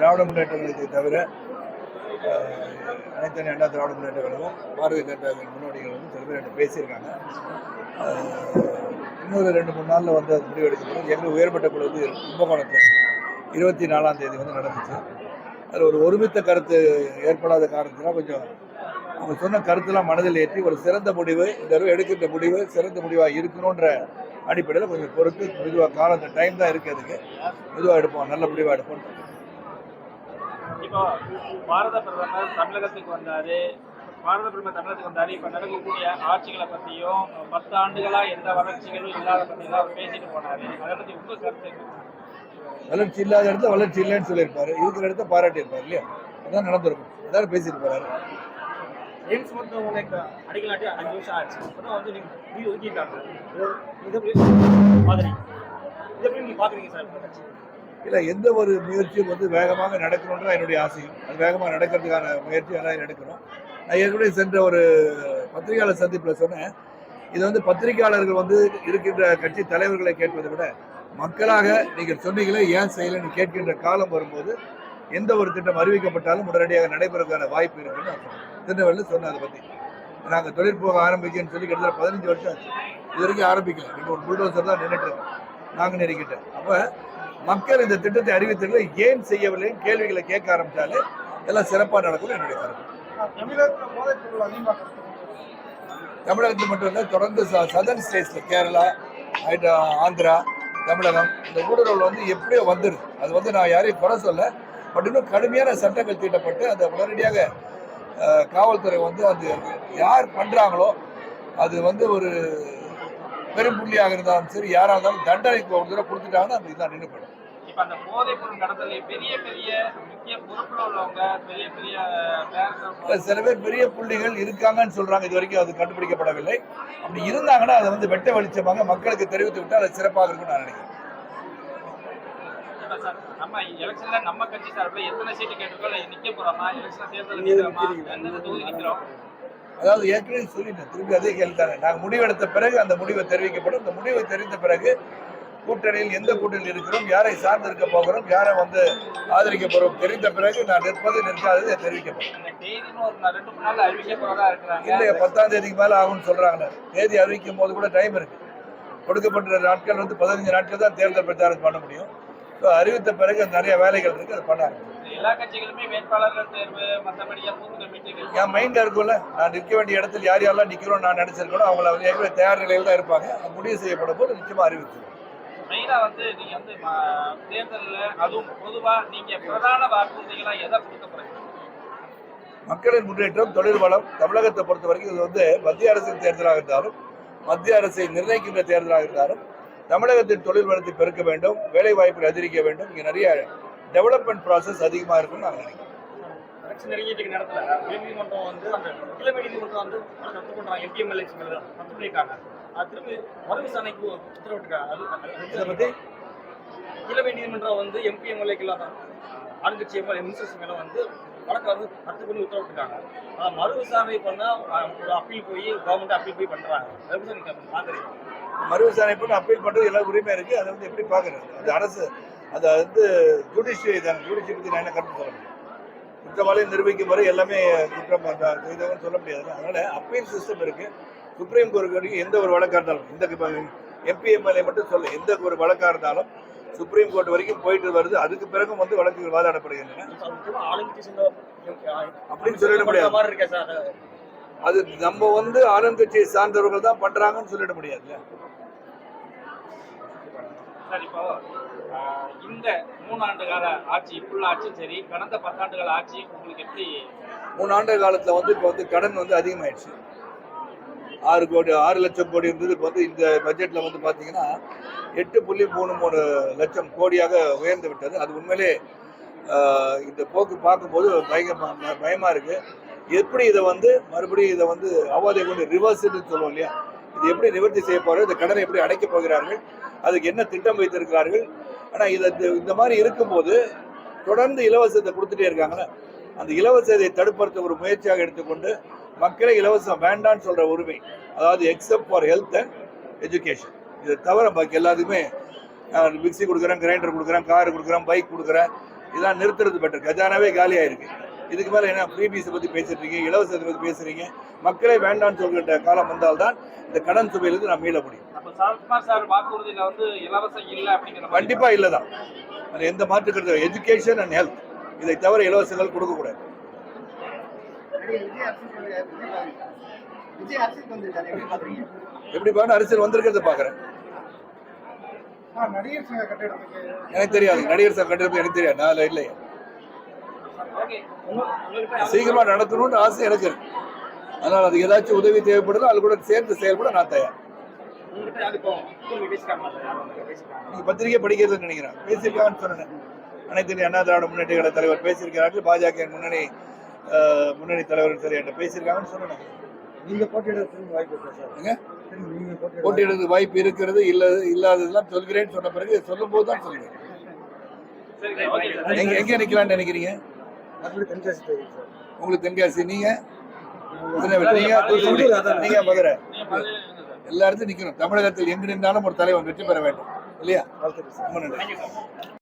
திராவிட முன்னேற்ற கழகத்தை தவிர அனைத்து அண்ணா திராவிட முன்னேற்ற கழகம் பாரதிய ஜனதா முன்னோடிகள் வந்து சில பேர் என்கிட்ட பேசியிருக்காங்க. இன்னொரு ரெண்டு மூணு நாளில் வந்து அது முடிவு எடுக்கப்படும். எங்கள் உயர்மட்ட குழு வந்து கும்பகோணத்தில் இருபத்தி நாலாம் தேதி வந்து நடந்துச்சு. அதில் ஒரு ஒருமித்த கருத்து ஏற்படாத காரணத்தினால் கொஞ்சம் அவங்க சொன்ன கருத்தெல்லாம் மனதில் ஏற்றி ஒரு சிறந்த முடிவு இந்த தடவை எடுக்கின்ற முடிவு சிறந்த முடிவாக இருக்கணுன்ற அடிப்படையில் கொஞ்சம் பொறுத்து மெதுவாக காலம் டைம் தான் இருக்குது அதுக்கு. மெதுவாக எடுப்போம் நல்ல முடிவாக எடுப்போம் இப்போ பாரத பிரதமர் தமிழகத்துக்கு வந்தாரு. பாரத பிரதமர் தமிழகத்துக்கு வந்தாரு. இப்ப நடக்கக்கூடிய ஆட்சிகளை பத்தியும் பத்து ஆண்டுகளா எந்த வளர்ச்சிகளும் இல்லாத பத்தியும் அவர் பேசிட்டு போனாரு. அதை பத்தி உங்க கருத்து? வளர்ச்சி இல்லாத இடத்துல வளர்ச்சி இல்லைன்னு சொல்லியிருப்பாரு. இருக்கிற இடத்த பாராட்டியிருப்பார் இல்லையா? அதான் நடந்திருக்கும். அதான் பேசிட்டு போறாரு. எய்ம்ஸ் மருத்துவமனைக்கு அடிக்கலாட்டி அஞ்சு வருஷம் ஆச்சு. அப்பதான் வந்து நீங்க நீங்க ஒதுக்கிட்டாங்க. இது- இது எப்படி? மாதிரி. இது எப்படி நீங்க பாக்குறீங்க சார் இல்லை எந்த ஒரு முயற்சியும் வந்து வேகமாக நடக்கணுன்றது என்னுடைய ஆசையும் அது வேகமாக நடக்கிறதுக்கான முயற்சி எல்லாம் எடுக்கணும் நான் ஏற்கனவே சென்ற ஒரு பத்திரிகையாளர் சந்திப்பில் சொன்னேன். இது வந்து பத்திரிகையாளர்கள் வந்து இருக்கின்ற கட்சி தலைவர்களை கேட்பதை விட மக்களாக நீங்கள் சொன்னீங்களே ஏன் செய்யலைன்னு கேட்கின்ற காலம் வரும்போது எந்த ஒரு திட்டம் அறிவிக்கப்பட்டாலும் உடனடியாக நடைபெறதுக்கான வாய்ப்பு இருக்குன்னு நான் சொன்னேன். திருநெல்வேலியில் சொன்னேன் அதை பற்றி நாங்கள் தொழிற்போக ஆரம்பிக்கன்னு சொல்லி கிட்டத்தட்ட பதினஞ்சு வருஷம் ஆச்சு. இது வரைக்கும் ஆரம்பிக்கல. இப்போ ஒரு புல்டோசர் தான் நின்றுட்டு நாங்கள் நினைக்கிட்டேன் அப்போ மக்கள் இந்த திட்டத்தை அறிவித்ததில் ஏன் செய்யவில்லை கேள்விகளை கேட்க ஆரம்பித்தாலே எல்லாம் சிறப்பாக நடக்கும் என்னுடைய கருத்து. தமிழகத்தில் மட்டும் இல்லை தொடர்ந்து சதர்ன் ஸ்டேட்ஸில் கேரளா ஆந்திரா தமிழகம் இந்த ஊடுருவல் வந்து எப்படியோ வந்துடுது அது வந்து நான் யாரையும் குறை சொல்ல பட் இன்னும் கடுமையான சட்டங்கள் தீட்டப்பட்டு அதை உடனடியாக காவல்துறை வந்து அது யார் பண்ணுறாங்களோ அது வந்து ஒரு பெரும் புள்ளியாக இருந்தாலும் சரி யாராக இருந்தாலும் தண்டனைக்கு ஒரு தடவை கொடுத்துட்டாங்கன்னா அது இதான் நின்று போயிடும் இப்ப அந்த போதைப் பொருள் கடத்தல பெரிய பெரிய முக்கிய பொறுப்புல உள்ளவங்க பெரிய பெரிய சில பேர் பெரிய புள்ளிகள் இருக்காங்கன்னு சொல்றாங்க இது வரைக்கும் அது கண்டுபிடிக்கப்படவில்லை. அப்படி இருந்தாங்கன்னா அதை வந்து வெட்ட வெளிச்சமாக மக்களுக்கு தெரிவித்து விட்டால் அது சிறப்பாக இருக்கும்னு நான் நினைக்கிறேன். நம்ம எலெக்ஷன்ல நம்ம கட்சி சார்பில் எத்தனை சீட்டு கேட்டிருக்கோம்? இல்ல நிக்க போறோமா? எலெக்ஷன் தேர்தல் நிக்கிறோமா? எந்தெந்த தொகுதி நிக்கிறோம்? அதாவது ஏற்கனவே சொல்லிட்டேன் திருப்பி அதே கேள்வி தானே நாங்கள் முடிவெடுத்த பிறகு அந்த முடிவை தெரிவிக்கப்படும். அந்த முடிவை தெரிந்த பிறகு கூட்டணியில் எந்த கூட்டணியில் இருக்கிறோம் யாரை சார்ந்து இருக்க போகிறோம் யாரை வந்து ஆதரிக்க போகிறோம் தெரிந்த பிறகு நான் நிற்பது நிற்காதது தெரிவிக்கப்படும். இல்லையா பத்தாம் தேதிக்கு மேலே ஆகும்னு சொல்கிறாங்க தேதி அறிவிக்கும் போது கூட டைம் இருக்கு. கொடுக்கப்பட்ட நாட்கள் வந்து பதினஞ்சு நாட்கள் தான் தேர்தல் பிரச்சாரம் பண்ண முடியும். ஸோ அறிவித்த பிறகு நிறைய வேலைகள் இருக்குது அதை பண்ண ஆரம்பிச்சு எல்லா கட்சிகளுமே வேட்பாளர்கள் தேர்வு மற்றபடியா பூத் கமிட்டிகள் என் மைண்ட்ல இருக்கும்ல. நான் நிற்க வேண்டிய இடத்தில் யார் யாரெல்லாம் நிற்கிறோம் நான் நினைச்சிருக்கணும் அவங்கள ஏற்கனவே தயார் நிலையில் தான் இருப்பாங்க. முடிவு செய்யப்படும் போது நிச்சயமா அறிவிச்சிருவோம் மெயினா வந்து நீங்க வந்து தேர்தல்ல அதுவும் பொதுவா நீங்க பிரதான வாக்குறுதிகளா எதை கொடுக்க போறீங்க? மக்களின் முன்னேற்றம் தொழில் வளம் தமிழகத்தை பொறுத்த வரைக்கும் இது வந்து மத்திய அரசின் தேர்தலாக இருந்தாலும் மத்திய அரசை நிர்ணயிக்கின்ற தேர்தலாக இருந்தாலும் தமிழகத்தின் தொழில் வளத்தை பெருக்க வேண்டும் வேலை வாய்ப்புகள் அதிகரிக்க வேண்டும். இங்கே நிறைய டெவலப்மெண்ட் ப்ராசஸ் அதிகமாக இருக்கும்னு நான் நினைக்கிறேன். எலெக்ஷன் நெருங்கிட்டு இருக்க நேரத்துல உயர்நீதிமன்றம் வந்து அந்த கிழமை நீதிமன்றம் வந்து ரத்து பண்றாங்க எம்பிஎம் எலெக்ஷன் ரத்து பண்ணிருக்காங்க அது திரும்பி மறு விசாரணைக்கு உத்தரவிட்டிருக்காங்க. அது இதை பற்றி கிழமை நீதிமன்றம் வந்து எம்பிஎம் எல்லாம் ஆளுங்கட்சி மினிஸ்டர்ஸ் மேல வந்து வழக்கை வந்து ரத்து பண்ணி உத்தரவிட்டிருக்காங்க. அதை மறு விசாரணை பண்ணா அஹ், ஒரு அப்பீல் போய் கவர்மெண்ட் அப்பீல் போய் பண்றாங்க. அதை எப்படி நீங்க பாக்குறீங்க மறு விசாரணை பண்ணி அப்பீல் பண்ணுறது எல்லா உரிமை இருக்கு? அதை வந்து எப்படி பார்க்குறது? அது அரசு அது வந்து ஜுடிஷியரி தான். ஜுடிஷியரி பற்றி நான் என்ன கருத்து சொல்ல முடியும்? குற்றவாளியை நிரூபிக்கும் வரை எல்லாமே குற்றம் செய்தவங்கன்னு சொல்ல முடியாது. அதனால அப்பீல் சிஸ்டம் இருக்கு. சுப்ரீம் கோர்ட் வரைக்கும் எந்த ஒரு வழக்காக இருந்தாலும் இந்த எம்பி எம்எல்ஏ மட்டும் சொல்ல எந்த ஒரு வழக்காக இருந்தாலும் சுப்ரீம் கோர்ட் வரைக்கும் போயிட்டு வருது. அதுக்கு பிறகும் வந்து வழக்குகள் வாதாடப்படுகின்றன. அப்படின்னு சொல்லிட முடியாது. அது. நம்ம வந்து ஆளுங்கட்சியை சார்ந்தவர்கள் தான் பண்றாங்கன்னு சொல்லிட முடியாதுல்ல இந்த மூணாண்டு கால ஆட்சி ஃபுல் ஆட்சியும் சரி கடந்த பத்தாண்டு கால ஆட்சி உங்களுக்கு எப்படி மூணு ஆண்டு காலத்தில் வந்து இப்போ வந்து கடன் வந்து அதிகமாயிடுச்சு. ஆறு கோடி ஆறு லட்சம் கோடி இருந்தது. இப்போ வந்து இந்த பட்ஜெட்டில் வந்து பார்த்தீங்கன்னா எட்டு புள்ளி மூணு மூணு லட்சம் கோடியாக உயர்ந்து விட்டது. அது உண்மையிலே ஆஹ், இந்த போக்கு பார்க்கும்போது பயங்கர பயமாக இருக்குது எப்படி இதை வந்து மறுபடியும் இதை வந்து அவாதை கொண்டு ரிவர்ஸ்ன்னு சொல்லுவோம் இல்லையா? இது எப்படி நிவர்த்தி செய்ய போகிறார்கள் இந்த கடனை எப்படி அடைக்கப் போகிறார்கள்? அதுக்கு என்ன திட்டம் வைத்திருக்கிறார்கள்? ஆனால் இதை இந்த மாதிரி இருக்கும்போது தொடர்ந்து இலவசத்தை கொடுத்துட்டே இருக்காங்களே அந்த இலவசத்தை தடுப்படுத்த ஒரு முயற்சியாக எடுத்துக்கொண்டு மக்களை இலவசம் வேண்டான்னு சொல்கிற உரிமை அதாவது except for health and education இதை தவிர பாக்கி எல்லாத்துக்குமே நான் மிக்சி கொடுக்குறேன் கிரைண்டர் கொடுக்குறேன் கார் கொடுக்குறேன் பைக் கொடுக்குறேன் இதெல்லாம் நிறுத்துறது பெட்டர் கஜானாவே காலியாக இருக்குது இதுக்கு மேல என்ன ஃப்ரீ பீஸை பத்தி பேசிட்டு இருக்கீங்க இலவசத்தை பத்தி பேசுறீங்க மக்களே வேண்டாம்னு சொல்கின்ற காலம் வந்தால்தான் இந்த கடன் சுமையிலிருந்து நாம் மீள முடியும். அப்ப சரத்குமார் சார் வாக்குறுதியில வந்து இலவசம் இல்ல அப்படிங்கிற மாதிரி கண்டிப்பா இல்லதான். அது எந்த மாற்று கருத்து எஜுகேஷன் அண்ட் ஹெல்த் இதை தவிர இலவசங்கள் கொடுக்கக்கூடாது எப்படி பாக்குறீங்க எப்படி பாருங்க அரசியல் வந்திருக்கிறத பாக்குறேன். சங்க கட்டிடத்துக்கு. எனக்கு தெரியாது. நடிகர் சார் கண்டிப்பா எனக்கு தெரியாது. நான் இல்லை சீக்கிரமா நடத்தணும்னு ஆசை எனக்கு இருக்கு. அதனால அதுக்கு ஏதாச்சும் உதவி தேவைப்படுதோ அது கூட சேர்ந்து செயல்பட நான் தயார். உங்ககிட்ட அது இப்போ கேள்வி பேசிக்காம யாரும் வந்து பேசிக்காம நீங்க பத்திரிகை படிக்கிறதுன்னு நினைக்கிறேன். பேசியிருக்காங்கன்னு சொன்னேன். அனைத்து இந்திய அண்ணா திராவிட முன்னேற்ற கழக தலைவர் பேசியிருக்கிறார்கள். பாஜக முன்னணி முன்னணி தலைவர் சரி என்கிட்ட பேசியிருக்காங்கன்னு சொன்னேன். நீங்க போட்டியிடறதுக்கு வாய்ப்பு இருக்கா சார்? வாய்ப்பு இருக்கிறது இல்ல இல்லாததெல்லாம் சொல்கிறேன்னு சொன்ன பிறகு சொல்லும் போது தான் எங்க எங்க நிக்கலாம்னு நினைக்கிறீங்க? மறுபடியும் தென்காசி தெரியும் சார். உங்களுக்கு தென்காசி நீங்க? மதுரை. எல்லா இடத்துலையும் நிக்கணும். தமிழகத்தில் எங்கு நின்றாலும் ஒரு தலைவன் வெற்றி பெற வேண்டும். இல்லையா? ரொம்ப நன்றி.